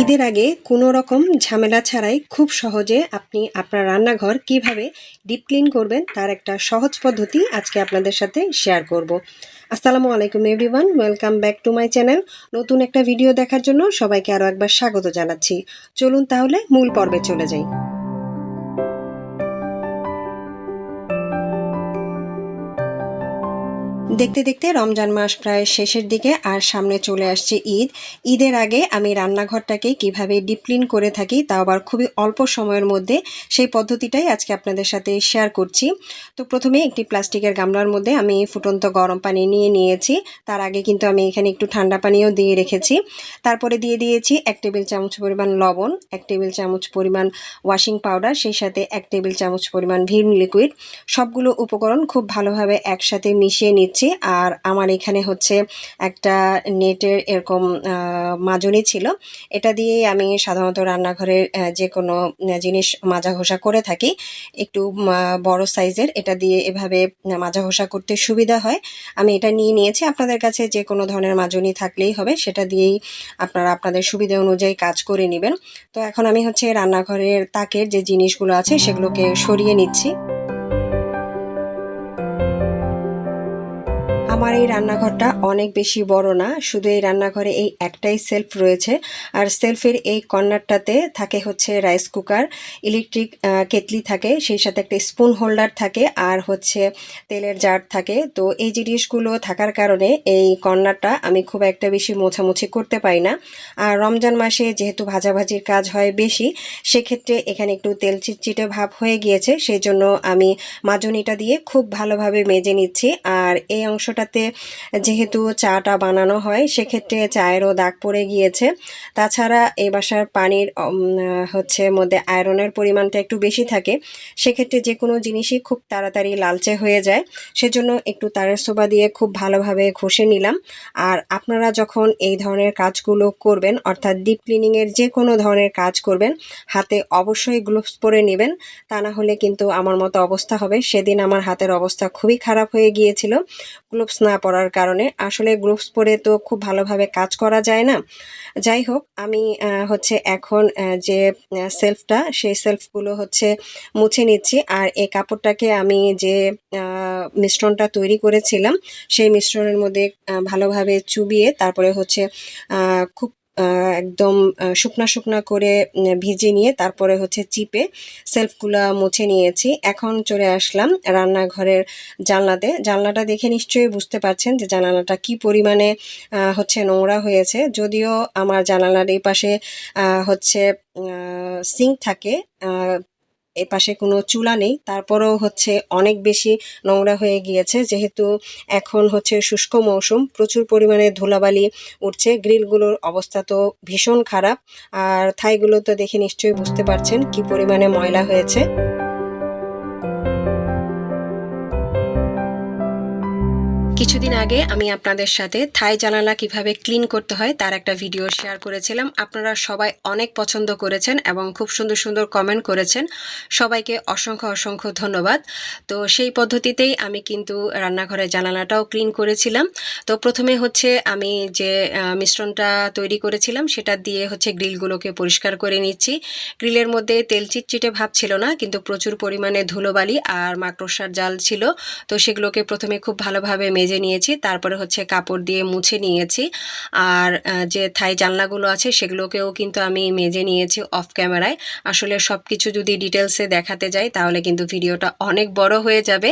ঈদের আগে কোনো রকম ঝামেলা ছাড়াই খুব সহজে আপনি আপনার রান্নাঘর কীভাবে ডিপ ক্লিন করবেন তার একটা সহজ পদ্ধতি আজকে আপনাদের সাথে শেয়ার করব। আসসালামু আলাইকুম everyone welcome back to my channel নতুন একটা ভিডিও দেখার জন্য সবাইকে আরও একবার স্বাগত জানাচ্ছি। চলুন তাহলে মূল পর্বে চলে যাই। দেখতে দেখতে রমজান মাস প্রায় শেষের দিকে আর সামনে চলে আসছে ঈদ। ঈদের আগে আমি রান্নাঘরটাকে কীভাবে ডিপ্লিন করে থাকি তা আবার খুবই অল্প সময়ের মধ্যে সেই পদ্ধতিটাই আজকে আপনাদের সাথে শেয়ার করছি। তো প্রথমে একটি প্লাস্টিকের গামলার মধ্যে আমি ফুটন্ত গরম পানি নিয়ে নিয়েছি। তার আগে কিন্তু আমি এখানে একটু ঠান্ডা পানিও দিয়ে রেখেছি। তারপরে দিয়ে দিয়েছি এক টেবিল চামচ পরিমাণ লবণ, এক টেবিল চামচ পরিমাণ ওয়াশিং পাউডার সেই সাথে এক টেবিল চামচ পরিমাণ ভিম লিকুইড সবগুলো উপকরণ খুব ভালোভাবে একসাথে মিশিয়ে নিচ্ছি। আর আমার এখানে হচ্ছে একটা নেটের এরকম মাজনি ছিল। এটা দিয়ে আমি সাধারণত রান্নাঘরের যে কোনো জিনিস মাজা ঘষা করে থাকি। একটু বড় সাইজের। এটা দিয়ে এভাবে মাজা ঘষা করতে সুবিধা হয়। আমি এটা নিয়ে নিয়েছি। আপনাদের কাছে যে কোনো ধরনের মাজনি থাকলেই হবে। সেটা দিয়েই আপনারা আপনাদের সুবিধা অনুযায়ী কাজ করে নেবেন। তো এখন আমি হচ্ছে রান্নাঘরের তাকের যে জিনিসগুলো আছে, সেগুলোকে সরিয়ে নিচ্ছি। আমার এই রান্নাঘরটা অনেক বেশি বড় না, শুধু এই রান্নাঘরে এই একটাই সেলফ রয়েছে। আর সেলফের এই কর্নারটাতে থাকে হচ্ছে রাইস কুকার ইলেকট্রিক কেটলি থাকে, সেই সাথে একটা স্পুন হোল্ডার থাকে, আর হচ্ছে তেলের জার থাকে। তো এই জিনিসগুলো থাকার কারণে এই কর্নারটা আমি খুব একটা বেশি মোছামুছি করতে পারি না। আর রমজান মাসে যেহেতু ভাজাভাজির কাজ হয় বেশি, সেক্ষেত্রে এখানে একটু তেল চিটচিটে ভাব হয়ে গিয়েছে, সেই জন্য আমি মাজনিটা দিয়ে খুব ভালোভাবে মেজে নিচ্ছি। আর এই অংশটা সাথে যেহেতু চাটা বানানো হয়, সেক্ষেত্রে চায়েরও দাগ পড়ে গিয়েছে। তাছাড়া এই বাসার পানির হচ্ছে মধ্যে আয়রনের পরিমাণটা একটু বেশি থাকে। সেক্ষেত্রে যে কোনো জিনিসই খুব তাড়াতাড়ি লালচে হয়ে যায়। সেজন্য একটু তারের সোবা দিয়ে খুব ভালোভাবে ঘষে নিলাম। আর আপনারা যখন এই ধরনের কাজগুলো করবেন, অর্থাৎ ডিপ ক্লিনিংয়ের যে কোনো ধরনের কাজ করবেন, হাতে অবশ্যই গ্লোভস পরে নেবেন। তা না হলে কিন্তু আমার মতো অবস্থা হবে। সেদিন আমার হাতের অবস্থা খুবই খারাপ হয়ে গিয়েছিল। গ্লোভস না পড়ার কারণে। আসলে গ্রুপস পড়ে তো খুব ভালোভাবে কাজ করা যায় না। যাই হোক, আমি হচ্ছে এখন যে সেলফটা সেই সেলফগুলো হচ্ছে মুছে নিচ্ছি। আর এই কাপড়টাকে আমি যে মিশ্রণটা তৈরি করেছিলাম, সেই মিশ্রণের মধ্যে ভালোভাবে চুবিয়ে তারপরে হচ্ছে খুব একদম শুকনা শুকনা করে ভিজে নিয়ে তারপরে হচ্ছে চিপে সেলফগুলা মুছে নিয়েছি। এখন চলে আসলাম রান্নাঘরের জানলাতে। জানলাটা দেখে নিশ্চয়ই বুঝতে পারছেন যে জানালাটা কি পরিমাণে হচ্ছে নোংরা হয়েছে। যদিও আমার জানালার এই পাশে হচ্ছে সিঙ্ক থাকে এ পাশে কোনো চুলা নেই। তারপরেও হচ্ছে অনেক বেশি নোংরা হয়ে গিয়েছে। যেহেতু এখন হচ্ছে শুষ্ক মৌসুম, প্রচুর পরিমাণে ধুলাবালি উঠছে। গ্রিলগুলোর অবস্থা তো ভীষণ খারাপ। আর থাইগুলো তো দেখে নিশ্চয়ই বুঝতে পারছেন কি পরিমাণে ময়লা হয়েছে। কিছুদিন আগে আমি আপনাদের সাথে থাই জানালা কীভাবে ক্লিন করতে হয় তার একটা ভিডিও শেয়ার করেছিলাম। আপনারা সবাই অনেক পছন্দ করেছেন এবং খুব সুন্দর সুন্দর কমেন্ট করেছেন। সবাইকে অসংখ্য অসংখ্য ধন্যবাদ। তো সেই পদ্ধতিতেই আমি কিন্তু রান্নাঘরের জানালাটাও ক্লিন করেছিলাম। তো প্রথমে হচ্ছে আমি যে মিশ্রণটা তৈরি করেছিলাম সেটা দিয়ে হচ্ছে গ্রিলগুলোকে পরিষ্কার করে নিচ্ছি। গ্রিলের মধ্যে তেল চিটচিটে ভাব ছিল না, কিন্তু প্রচুর পরিমাণে ধুলোবালি আর মাকড়সার জাল ছিল। তো সেগুলোকে প্রথমে খুব ভালোভাবে মেজে ভেজে নিয়েছি, তারপরে হচ্ছে কাপড় দিয়ে মুছে নিয়েছি। আর যে থাই জানলাগুলো আছে সেগুলোকেও কিন্তু আমি মেজে নিয়েছি অফ ক্যামেরায় আসলে সব কিছু যদি ডিটেলসে দেখাতে যাই, তাহলে কিন্তু ভিডিওটা অনেক বড় হয়ে যাবে।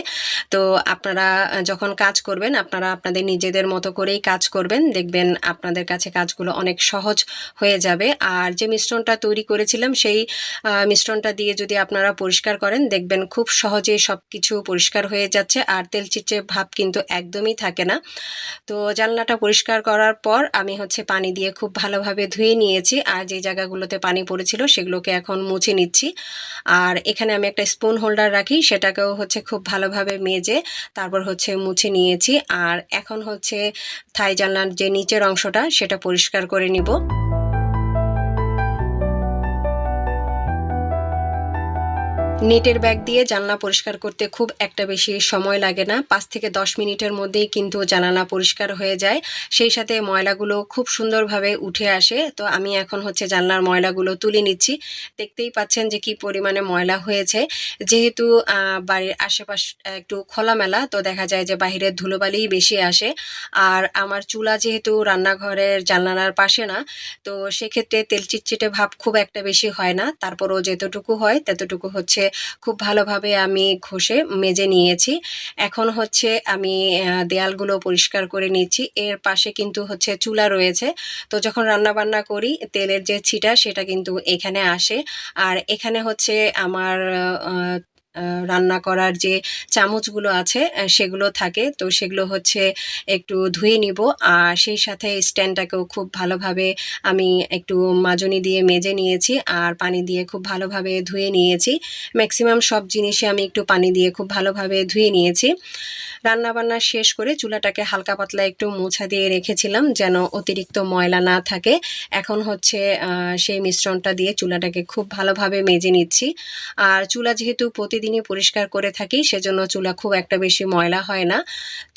তো আপনারা যখন কাজ করবেন, আপনারা আপনাদের নিজেদের মতো করেই কাজ করবেন। দেখবেন আপনাদের কাছে কাজগুলো অনেক সহজ হয়ে যাবে। আর যে মিশ্রণটা তৈরি করেছিলাম, সেই মিশ্রণটা দিয়ে যদি আপনারা পরিষ্কার করেন, দেখবেন খুব সহজেই সব কিছু পরিষ্কার হয়ে যাচ্ছে। আর তেল চিটচে ভাব কিন্তু একদম একদমই থাকে না। তো জানলাটা পরিষ্কার করার পর আমি হচ্ছে পানি দিয়ে খুব ভালোভাবে ধুয়ে নিয়েছি আর যে জায়গাগুলোতে পানি পড়েছিল সেগুলোকে এখন মুছে নিচ্ছি। আর এখানে আমি একটা স্পুন হোল্ডার রাখি, সেটাকেও হচ্ছে খুব ভালোভাবে মেজে তারপর হচ্ছে মুছে নিয়েছি। আর এখন হচ্ছে থাই জানলার যে নিচের অংশটা, সেটা পরিষ্কার করে নিব। নেটের ব্যাগ দিয়ে জানলা পরিষ্কার করতে খুব একটা বেশি সময় লাগে না। পাঁচ থেকে দশ মিনিটের মধ্যেই কিন্তু জানালা পরিষ্কার হয়ে যায়। সেই সাথে ময়লাগুলো খুব সুন্দরভাবে উঠে আসে। তো আমি এখন হচ্ছে জানলার ময়লাগুলো তুলে নিচ্ছি। দেখতেই পাচ্ছেন যে কি পরিমাণে ময়লা হয়েছে। যেহেতু বাড়ির আশেপাশ একটু খোলামেলা, তো দেখা যায় যে বাহিরের ধুলোবালিই বেশি আসে। আর আমার চুলা যেহেতু রান্নাঘরের জানলার পাশে না, তো সেক্ষেত্রে তেল চিটচিটে ভাব খুব একটা বেশি হয় না। তারপরও যতটুকু হয়, ততটুকু হচ্ছে খুব ভালোভাবে আমি ঘষে মেজে নিয়েছি। এখন হচ্ছে আমি দেয়ালগুলো পরিষ্কার করে নিচ্ছি। এর পাশে কিন্তু হচ্ছে চুলা রয়েছে। তো যখন রান্নাবান্না করি, তেলের যে ছিটা সেটা কিন্তু এখানে আসে। আর এখানে হচ্ছে আমার রান্না করার যে চামচগুলো আছে সেগুলো থাকে। তো সেগুলো হচ্ছে একটু ধুয়ে নিব আর সেই সাথে স্ট্যান্ডটাকেও খুব ভালোভাবে আমি একটু মাজনি দিয়ে মেজে নিয়েছি আর পানি দিয়ে খুব ভালোভাবে ধুয়ে নিয়েছি। ম্যাক্সিমাম সব জিনিসে আমি একটু পানি দিয়ে খুব ভালোভাবে ধুয়ে নিয়েছি। রান্না বান্না শেষ করে চুলাটাকে হালকা পাতলা একটু মোছা দিয়ে রেখেছিলাম যেন অতিরিক্ত ময়লা না থাকে। এখন হচ্ছে সেই মিশ্রণটা দিয়ে চুলাটাকে খুব ভালোভাবে মেজে নিচ্ছি। আর চুলা যেহেতু প্রতিদিনই পরিষ্কার করে থাকি, সেজন্য চুলা খুব একটা বেশি ময়লা হয় না।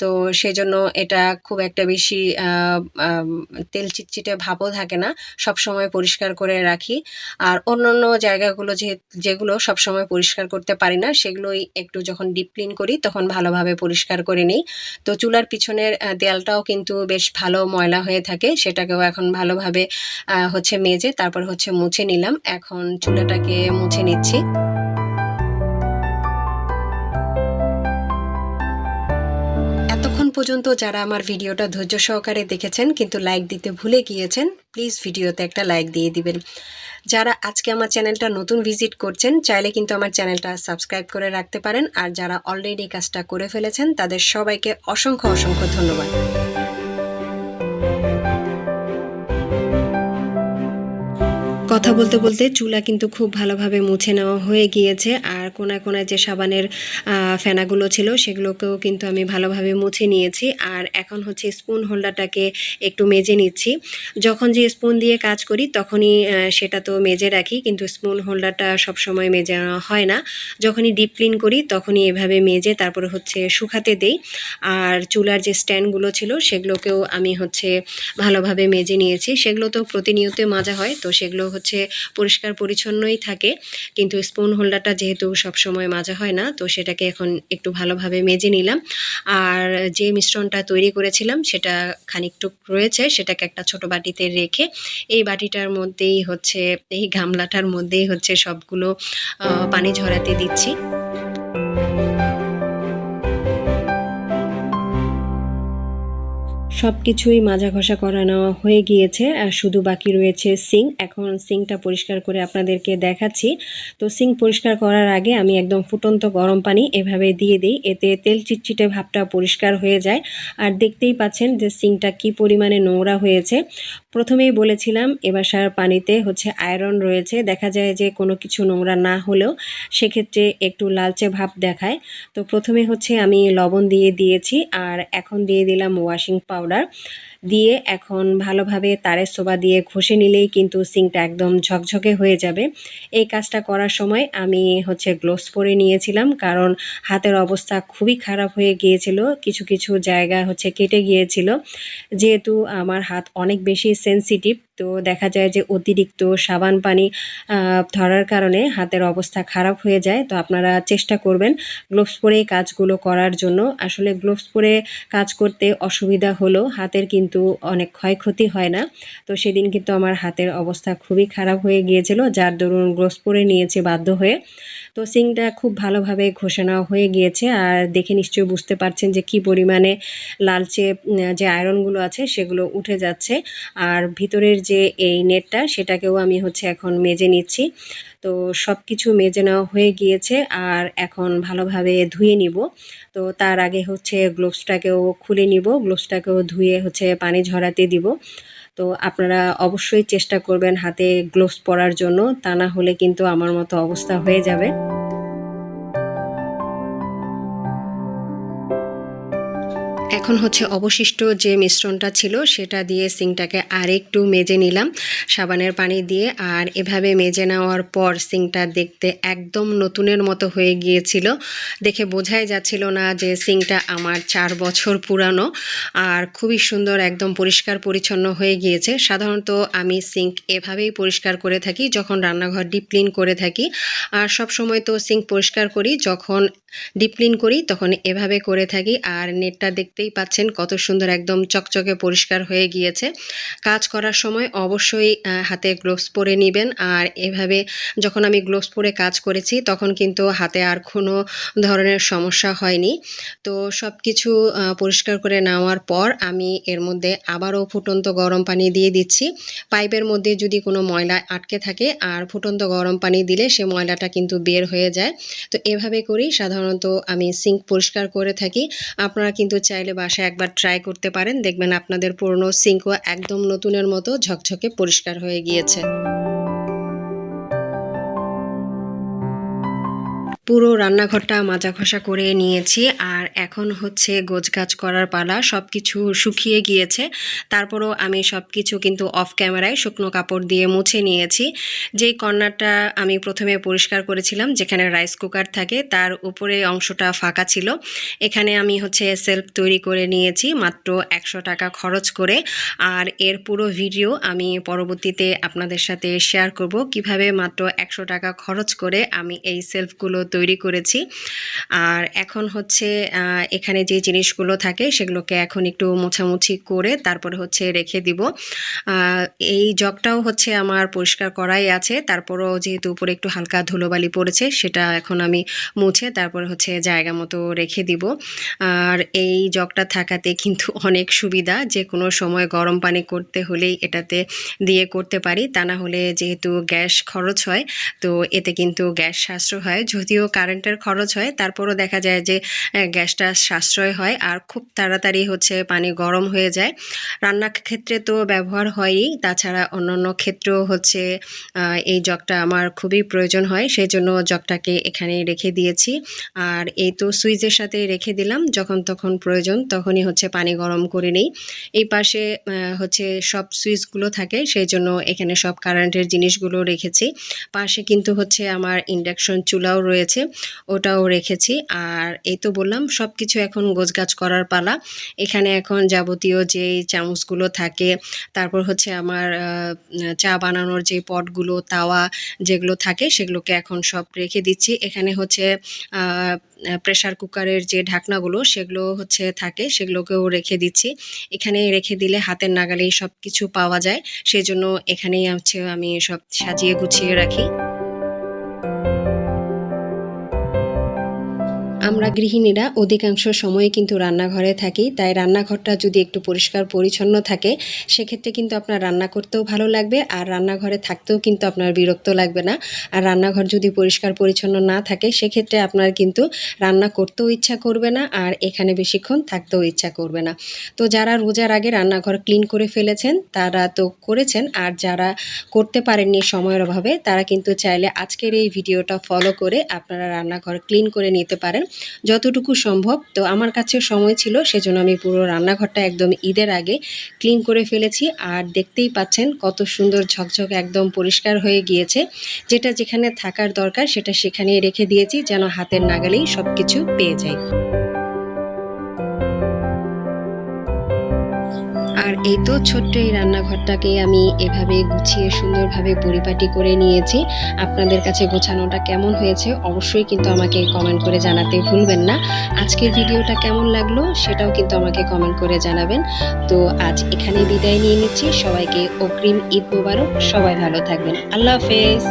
তো সেজন্য এটা খুব একটা বেশি তেল চিটচিটে ভাবও থাকে না সব সময় পরিষ্কার করে রাখি। আর অন্যান্য জায়গাগুলো যে, যেগুলো সব সময় পরিষ্কার করতে পারি না, সেগুলোই একটু যখন ডিপ ক্লিন করি, তখন ভালোভাবে পরিষ্কার করে নিই। তো চুলার পিছনের দেয়ালটাও কিন্তু বেশ ভালো ময়লা হয়ে থাকে, সেটাকেও এখন ভালোভাবে হচ্ছে মেজে, তারপর হচ্ছে মুছে নিলাম। এখন চুলাটাকে মুছে নিচ্ছি। পর্যন্ত যারা আমার ভিডিওটা ধৈর্য সহকারে দেখেছেন কিন্তু লাইক দিতে ভুলে গিয়েছেন প্লিজ ভিডিওতে একটা লাইক দিয়ে দিবেন। যারা আজকে আমার চ্যানেলটা নতুন ভিজিট করছেন, চাইলে কিন্তু আমার চ্যানেলটা সাবস্ক্রাইব করে রাখতে পারেন। আর যারা অলরেডি কাজটা করে ফেলেছেন, তাদের সবাইকে অসংখ্য অসংখ্য ধন্যবাদ। কথা বলতে বলতে চুলা কিন্তু খুব ভালোভাবে মুছে নেওয়া হয়ে গিয়েছে। আর কোনায় কোনায় যে সাবানের ফেনাগুলো ছিল, সেগুলোকেও কিন্তু আমি ভালোভাবে মুছে নিয়েছি। আর এখন হচ্ছে স্পুন হোল্ডারটাকে একটু মেজে নিচ্ছি। যখন যে স্পুন দিয়ে কাজ করি, তখনই সেটা তো মেজে রাখি, কিন্তু স্পুন হোল্ডারটা সবসময় মেজে হয় না। যখনই ডিপ ক্লিন করি, তখনই এভাবে মেজে তারপরে হচ্ছে শুকাতে দেই। আর চুলার যে স্ট্যান্ডগুলো ছিল, সেগুলোকেও আমি হচ্ছে ভালোভাবে মেজে নিয়েছি। সেগুলো তো প্রতিনিয়ত মাজা হয়, তো সেগুলো হচ্ছে পরিষ্কার পরিচ্ছন্নই থাকে। কিন্তু স্পুন হোল্ডারটা যেহেতু সবসময় মাজা হয় না, তো সেটাকে একটু ভালোভাবে মেজে নিলাম। আর যে মিশ্রণটা তৈরি করেছিলাম, সেটা খানিকটুক রয়েছে, সেটাকে একটা ছোট বাটিতে রেখে এই বাটিটার মধ্যেই হচ্ছে, এই গামলাটার মধ্যেই হচ্ছে সবগুলো পানি ঝরাতে দিচ্ছি। সব কিছুই মাজা ঘষা করা নেওয়া হয়ে গিয়েছে, আর শুধু বাকি রয়েছে সিং। এখন সিংটা পরিষ্কার করে আপনাদেরকে দেখাচ্ছি। তো সিং পরিষ্কার করার আগে আমি একদম ফুটন্ত গরম পানি এভাবে দিয়ে দিই, এতে তেল চিটচিটে ভাবটা পরিষ্কার হয়ে যায়। আর দেখতেই পাচ্ছেন যে সিংটা কি পরিমাণে নোংরা হয়েছে। প্রথমেই বলেছিলাম এ বাসার পানিতে হচ্ছে আয়রন রয়েছে, দেখা যায় যে কোনো কিছু নোংরা না হলেও সেক্ষেত্রে একটু লালচে ভাব দেখায়। তো প্রথমে হচ্ছে আমি লবণ দিয়ে দিয়েছি, আর এখন দিয়ে দিলাম ওয়াশিং পাউডার পাউডার দিয়ে এখন ভালোভাবে তারের সোবা দিয়ে ঘষে নিলেই কিন্তু সিঙ্কটা একদম ঝকঝকে হয়ে যাবে। এই কাজটা করার সময় আমি হচ্ছে গ্লোভস পরে নিয়েছিলাম কারণ হাতের অবস্থা খুবই খারাপ হয়ে গিয়েছিল, কিছু কিছু জায়গা হচ্ছে কেটে গিয়েছিল। যেহেতু আমার হাত অনেক বেশি সেনসিটিভ তো দেখা যায় যে অতিরিক্ত সাবান পানি ধরার কারণে হাতের অবস্থা খারাপ হয়ে যায়। তো আপনারা চেষ্টা করবেন গ্লোভস পরেই কাজগুলো করার জন্য। আসলে গ্লোভস পরে কাজ করতে অসুবিধা হলো, হাতের কিন্তু অনেক ক্ষয়ক্ষতি হয় না। তো সেদিন কিন্তু আমার হাতের অবস্থা খুবই খারাপ হয়ে গিয়েছিল, যার দরুন গ্রোস পরে নিয়েছি বাধ্য হয়ে। তো সিংটা খুব ভালোভাবে ঘোষণা হয়ে গিয়েছে আর দেখে নিশ্চয়ই বুঝতে পারছেন যে কি পরিমাণে লালচে যে আয়রনগুলো আছে সেগুলো উঠে যাচ্ছে। আর ভিতরের যে এই নেটটা সেটাকেও আমি হচ্ছে এখন মেজে নিচ্ছি। তো সব কিছু মেজে নেওয়া হয়ে গিয়েছে আর এখন ভালোভাবে ধুয়ে নিব। তো তার আগে হচ্ছে গ্লোভসটাকেও খুলে নিব। গ্লোভসটাকেও ধুয়ে হচ্ছে পানি ঝরাতে দিব। তো আপনারা অবশ্যই চেষ্টা করবেন হাতে গ্লোভস পরার জন্য। তা না হলে কিন্তু আমার মতো অবস্থা হয়ে যাবে। এখন হচ্ছে অবশিষ্ট যে মিশ্রণটা ছিল, সেটা দিয়ে সিংটাকে আরেকটু মেজে নিলাম সাবানের পানি দিয়ে। আর এভাবে মেজে নেওয়ার পর সিংটা দেখতে একদম নতুনের মতো হয়ে গিয়েছিল। দেখে বোঝাই যাচ্ছিল না যে সিংটা আমার চার বছর পুরানো। আর খুবই সুন্দর, একদম পরিষ্কার পরিচ্ছন্ন হয়ে গিয়েছে। সাধারণত আমি সিঙ্ক এভাবেই পরিষ্কার করে থাকি যখন রান্নাঘর ডিপ ক্লিন করে থাকি। আর সব সময় তো সিঙ্ক পরিষ্কার করি, যখন ডিপ ক্লিন করি তখন এভাবে করে থাকি। আর নেটটা দেখতেই পাচ্ছেন কত সুন্দর একদম চকচকে পরিষ্কার হয়ে গিয়েছে। কাজ করার সময় অবশ্যই হাতে গ্লোভস পরে নেবেন। আর এভাবে যখন আমি গ্লোভস পরে কাজ করেছি, তখন কিন্তু হাতে আর কোনো ধরনের সমস্যা হয়নি। তো সব কিছু পরিষ্কার করে নেওয়ার পর আমি এর মধ্যে আবারও ফুটন্ত গরম পানি দিয়ে দিচ্ছি। পাইপের মধ্যে যদি কোনো ময়লা আটকে থাকে, আর ফুটন্ত গরম পানি দিলে সে ময়লাটা কিন্তু বের হয়ে যায়। তো এভাবে করি সাধারণত আমি সিঙ্ক পরিষ্কার করে থাকি। আপনারা কিন্তু চাইলে বাসায় একবার ট্রাই করতে পারেন। দেখবেন আপনাদের পুরনো সিঙ্কও একদম নতুনের মতো ঝকঝকে পরিষ্কার হয়ে গিয়েছে। পুরো রান্নাঘরটা মাজা ঘষা করে নিয়েছি আর এখন হচ্ছে গোছগাছ করার পালা সব কিছু শুকিয়ে গিয়েছে। তারপরও আমি সব কিছু কিন্তু অফ ক্যামেরায় শুকনো কাপড় দিয়ে মুছে নিয়েছি। যেই কর্নারটা আমি প্রথমে পরিষ্কার করেছিলাম, যেখানে রাইস কুকার থাকে, তার উপরে অংশটা ফাঁকা ছিল। এখানে আমি হচ্ছে সেলফ তৈরি করে নিয়েছি মাত্র একশো টাকা খরচ করে। আর এর পুরো ভিডিও আমি পরবর্তীতে আপনাদের সাথে শেয়ার করব। কীভাবে মাত্র একশো টাকা খরচ করে আমি এই সেলফগুলো তৈরি করেছি। আর এখন হচ্ছে এখানে যে জিনিসগুলো থাকে সেগুলোকে এখন একটু মোছামুছি করে তারপরে হচ্ছে রেখে দিব। এই জগটাও হচ্ছে আমার পরিষ্কার করাই আছে। তারপরও যেহেতু উপরে একটু হালকা ধুলোবালি পড়েছে, সেটা এখন আমি মুছে তারপরে হচ্ছে জায়গা মতো রেখে দিব। আর এই জগটা থাকাতে কিন্তু অনেক সুবিধা, যে কোনো সময় গরম পানি করতে হলেই এটাতে দিয়ে করতে পারি। তা না হলে যেহেতু গ্যাস খরচ হয়, তো এতে কিন্তু গ্যাস সাশ্রয় হয়। যদিও কারেন্টের খরচ হয়, তারপরও দেখা যায় যে গ্যাসটা সাশ্রয় হয় আর খুব তাড়াতাড়ি হচ্ছে পানি গরম হয়ে যায়। রান্নার ক্ষেত্রে তো ব্যবহার হয়ই, তাছাড়া অন্যান্য ক্ষেত্রেও হচ্ছে এই জগটা আমার খুবই প্রয়োজন হয় সেই জন্য জগটাকে এখানে রেখে দিয়েছি। আর এই তো সুইচের সাথে রেখে দিলাম, যখন তখন প্রয়োজন তখনই হচ্ছে পানি গরম করে নিই। এই পাশে হচ্ছে সব সুইচগুলো থাকে সেই জন্য এখানে সব কারেন্টের জিনিসগুলো রেখেছি। পাশে কিন্তু হচ্ছে আমার ইন্ডাকশন চুলাও রয়েছে। ওটাও রেখেছি। আর এই তো বললাম সব কিছু এখন গোছগাছ করার পালা। এখানে এখন যাবতীয় যে চামচগুলো থাকে, তারপর হচ্ছে আমার চা বানানোর যে পটগুলো, তাওয়া যেগুলো থাকে, সেগুলোকে এখন সব রেখে দিচ্ছি। এখানে হচ্ছে প্রেসার কুকারের যে ঢাকনাগুলো, সেগুলো হচ্ছে থাকে, সেগুলোকেও রেখে দিচ্ছি। এখানে রেখে দিলে হাতের নাগালেই সব কিছু পাওয়া যায়। সেই জন্য এখানেই হচ্ছে আমি সব সাজিয়ে গুছিয়ে রাখি। আমরা গৃহিণীরা অধিকাংশ সময়ে কিন্তু রান্নাঘরে থাকি তাই রান্নাঘরটা যদি একটু পরিষ্কার পরিচ্ছন্ন থাকে সেক্ষেত্রে কিন্তু আপনার রান্না করতেও ভালো লাগবে আর রান্নাঘরে থাকতেও কিন্তু আপনার বিরক্ত লাগবে না। আর রান্নাঘর যদি পরিষ্কার পরিচ্ছন্ন না থাকে সেক্ষেত্রে আপনার কিন্তু রান্না করতেও ইচ্ছা করবে না আর এখানে বেশিক্ষণ থাকতেও ইচ্ছা করবে না। তো যারা রোজার আগে রান্নাঘর ক্লিন করে ফেলেছেন তারা তো করেছেন আর যারা করতে পারেননি সময়ের অভাবে তারা কিন্তু চাইলে আজকের এই ভিডিওটা ফলো করে আপনারা রান্নাঘর ক্লিন করে নিতে পারেন। যতটুকু সম্ভব। তো আমার কাছে সময় ছিল, সেজন্য আমি পুরো রান্নাঘরটা একদম ঈদের আগে ক্লিন করে ফেলেছি। আর দেখতেই পাচ্ছেন কত সুন্দর ঝকঝক একদম পরিষ্কার হয়ে গিয়েছে। যেটা যেখানে থাকার দরকার, সেটা সেখানেই রেখে দিয়েছি যেন হাতের নাগালেই সব কিছু পেয়ে যায়। আর এই তো ছোট্ট এই রান্নাঘরটাকে আমি এভাবে গুছিয়ে সুন্দরভাবে পরিপাটি করে নিয়েছি। আপনাদের কাছে গোছানোটা কেমন হয়েছে অবশ্যই কিন্তু আমাকে কমেন্ট করে জানাতে ভুলবেন না। আজকের ভিডিওটা কেমন লাগল সেটাও কিন্তু আমাকে কমেন্ট করে জানাবেন। তো আজ এখানে বিদায় নিয়ে নিচ্ছি। সবাইকে অগ্রিম ঈদ মোবারক। সবাই ভালো থাকবেন। আল্লাহ হাফেজ।